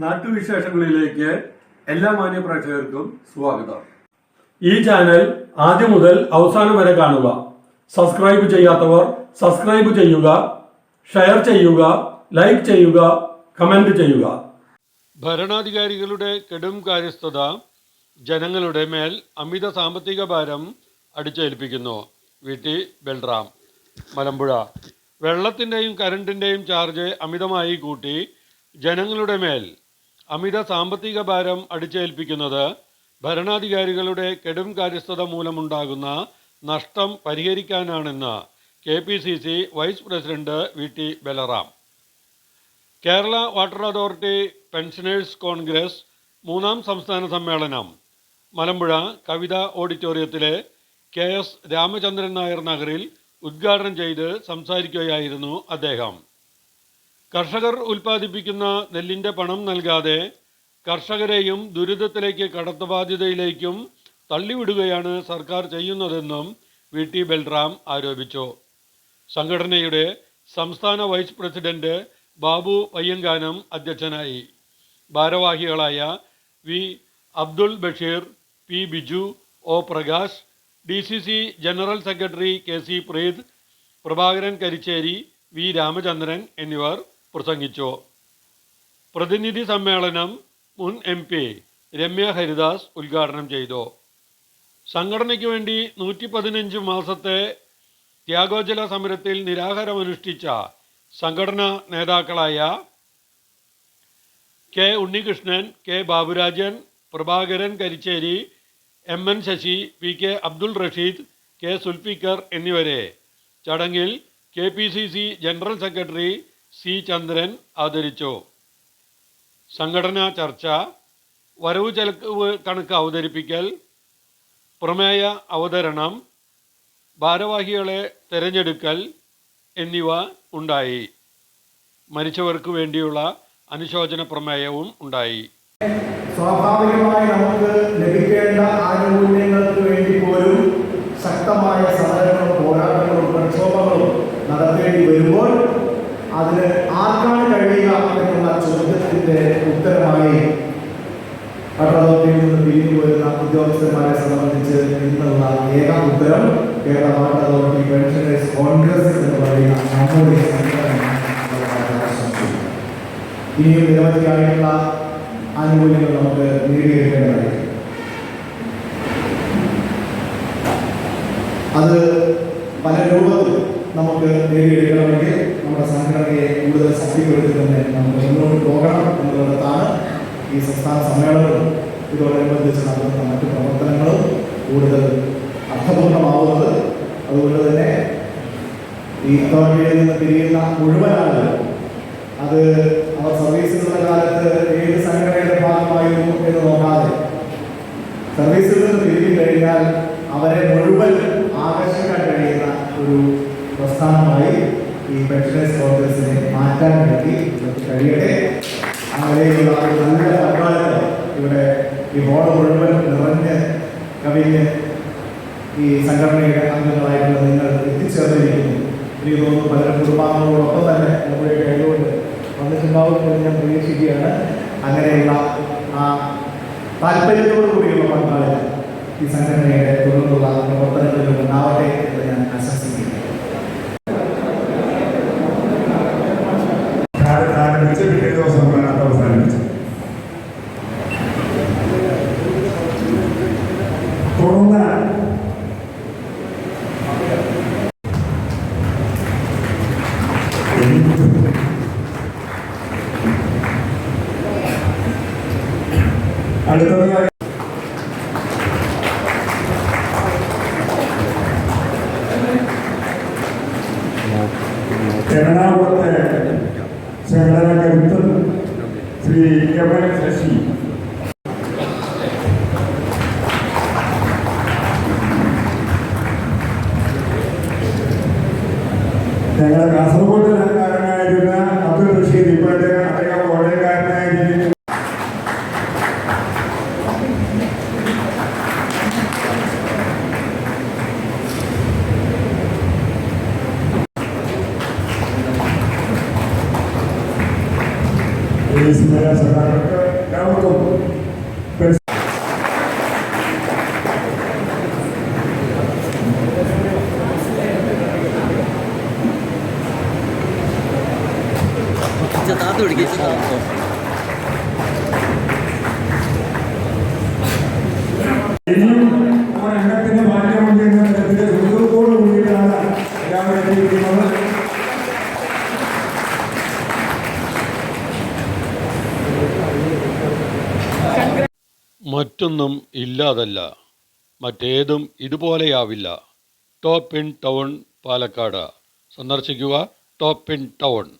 നാട്ടുവിശേഷങ്ങളിലേക്ക് എല്ലാ മാന്യ പ്രേക്ഷകർക്കും സ്വാഗതം. ഈ ചാനൽ ആദ്യം മുതൽ അവസാനം വരെ കാണുക. സബ്സ്ക്രൈബ് ചെയ്യാത്തവർ സബ്സ്ക്രൈബ് ചെയ്യുക ഷെയർ ചെയ്യുക ലൈക്ക് ചെയ്യുക കമന്റ് ചെയ്യുക. ഭരണാധികാരികളുടെ കെടും കാര്യസ്ഥത ജനങ്ങളുടെ മേൽ അമിത സാമ്പത്തിക ഭാരം അടിച്ചേൽപ്പിക്കുന്നു. വി. ടി. ബൽറാം മലമ്പുഴ. വെള്ളത്തിന്റെയും കരണ്ടിന്റെയും ചാർജ് അമിതമായി കൂട്ടി ജനങ്ങളുടെ മേൽ അമിത സാമ്പത്തിക ഭാരം അടിച്ചേൽപ്പിക്കുന്നത് ഭരണാധികാരികളുടെ കെടും കാര്യസ്ഥത മൂലമുണ്ടാകുന്ന നഷ്ടം പരിഹരിക്കാനാണെന്ന് K P C C vice president V T Balram. Kerala water authority pensioners Congress മൂന്നാം സംസ്ഥാന സമ്മേളനം. മലമ്പുഴ കവിത ഓഡിറ്റോറിയത്തിലെ കെ എസ് രാമചന്ദ്രൻ നായർ നഗറിൽ ഉദ്ഘാടനം ചെയ്ത് സംസാരിക്കുകയായിരുന്നു അദ്ദേഹം. കർഷകർ ഉൽപ്പാദിപ്പിക്കുന്ന നെല്ലിന്റെ പണം നൽകാതെ കർഷകരെയും ദുരിതത്തിലേക്ക് കടത്തുബാധ്യതയിലേക്കും തള്ളിവിടുകയാണ് സർക്കാർ ചെയ്യുന്നതെന്നും വി ടി ബൽറാം ആരോപിച്ചു. സംഘടനയുടെ സംസ്ഥാന വൈസ് പ്രസിഡന്റ് ബാബു പയ്യങ്കാനം അധ്യക്ഷനായി. ഭാരവാഹികളായ V Abdul Basheer P Biju O Prakash D C C general secretary K C Preeth Prabhakaran Karicheri V Ramachandran എന്നിവർ പ്രസംഗിച്ചു. പ്രതിനിധി സമ്മേളനം മുൻ എം പി രമ്യ ഹരിദാസ് ഉദ്ഘാടനം ചെയ്തു. സംഘടനയ്ക്ക് വേണ്ടി നൂറ്റി പതിനഞ്ച് മാസത്തെ ത്യാഗോജല സമരത്തിൽ നിരാഹാരമനുഷ്ഠിച്ച സംഘടനാ നേതാക്കളായ K Unnikrishnan K Baburajan Prabhakaran Karicheri M N Sasi P K Abdul Rasheed K Sulfikar എന്നിവരെ ചടങ്ങിൽ K P C C general secretary C Chandran അവതരിച്ചു. സംഘടനാ ചർച്ച വരവ് ചെലവ് കണക്ക് അവതരിപ്പിക്കൽ പ്രമേയ അവതരണം ഭാരവാഹികളെ തിരഞ്ഞെടുക്കൽ എന്നിവ ഉണ്ടായി. മരിച്ചവർക്ക് വേണ്ടിയുള്ള അനുശോചന പ്രമേയവും ഉണ്ടായി. സ്വാഭാവികമായി നമുക്ക് ലഭിക്കേണ്ട ആനുകൂല്യങ്ങൾക്ക് ആർക്കാണ് കഴിയുക എന്നുള്ള ചോദ്യത്തിന്റെ ഉത്തരമായി പിരിഞ്ഞു വരുന്ന ഉദ്യോഗസ്ഥന്മാരെ സംബന്ധിച്ച് ഇന്നുള്ള ഏക ഉത്തരം കേരള വാട്ടർ അതോറിറ്റി കോൺഗ്രസ് എന്ന് പറയുന്ന നമ്മുടെ ഇനിയും നിരവധിയായിട്ടുള്ള ആനുകൂല്യങ്ങൾ നമുക്ക് നേടിയെടുക്കേണ്ടതായി. അത് പല രൂപത്തിൽ നമുക്ക് നേടിയെടുക്കണമെങ്കിൽ നമ്മുടെ സംഘടനയെ കൂടുതൽ ശക്തിപ്പെടുത്തി തന്നെ നമുക്ക് മുന്നോട്ട് പോകണം എന്നുള്ളിടത്താണ് ഈ സംസ്ഥാന സമ്മേളനവും ഇതോടനുബന്ധിച്ച് നടത്തുന്ന മറ്റു പ്രവർത്തനങ്ങളും കൂടുതൽ അർത്ഥപൂർണമാവുന്നത്. അതുകൊണ്ട് തന്നെ ഈ അതോറിറ്റിയിൽ നിന്ന് പിരിയുന്ന മുഴുവൻ ആളുകൾ അത് അവർ സർവീസിലുള്ള കാലത്ത് ഏത് സംഘടനയുടെ ഭാഗമായിരുന്നു എന്ന് നോക്കാതെ സർവീസിൽ നിന്ന് പിരിഞ്ഞു കഴിഞ്ഞാൽ അവരെ മുഴുവൻ പ്രസ്ഥാനമായി ഈ പെൻഷനേഴ്സ് കോൺഗ്രസിനെ മാറ്റാൻ വേണ്ടി കഴിയട്ടെ. അങ്ങനെയുള്ള നല്ല പങ്കാളിത്തം ഇവിടെ ഈ ഹോൾ മുഴുവൻ നിറഞ്ഞ് കവിഞ്ഞ് ഈ സംഘടനയുടെ അംഗങ്ങളായിട്ടുള്ള നിങ്ങൾ എത്തിച്ചേർന്നിരിക്കുന്നു. എനിക്ക് തോന്നുന്നു പല കുടുംബാംഗങ്ങളോടൊപ്പം തന്നെ നമ്മുടെ കൈകൊണ്ട് വന്നിട്ടുണ്ടാവും എന്ന് ഞാൻ പ്രതീക്ഷിക്കുകയാണ്. അങ്ങനെയുള്ള ആ താല്പര്യത്തോടു കൂടിയുള്ള പങ്കാളിത്തം ഈ സംഘടനയുടെ തുടർന്നുള്ള പ്രവർത്തനങ്ങളിൽ ഉണ്ടാവട്ടെ എന്ന് ഞാൻ ആശംസിക്കുന്നു. തുടർന്ന് അടുത്തതായി എറണാകുളത്തെ സംഘടന കരുത്തൻ ശ്രീ എം എൻ ശശി ഞങ്ങളുടെ കാസർഗോഡുകാരനായിരുന്ന അബ്ദുൾ റഷീദ് ഇപ്പോഴത്തെ അദ്ദേഹം കോട്ടയക്കാരനായിരിക്കും പോലീസ് മേഖലാ സഹാക്കൾക്ക് എത്തിയിരിക്കുന്നത് മറ്റൊന്നും ഇല്ലാതല്ല. മറ്റേതും ഇതുപോലെയാവില്ല. Top in town Palakkad. സന്ദർശിക്കുക ടോപ്പ് ഇൻ ടൗൺ.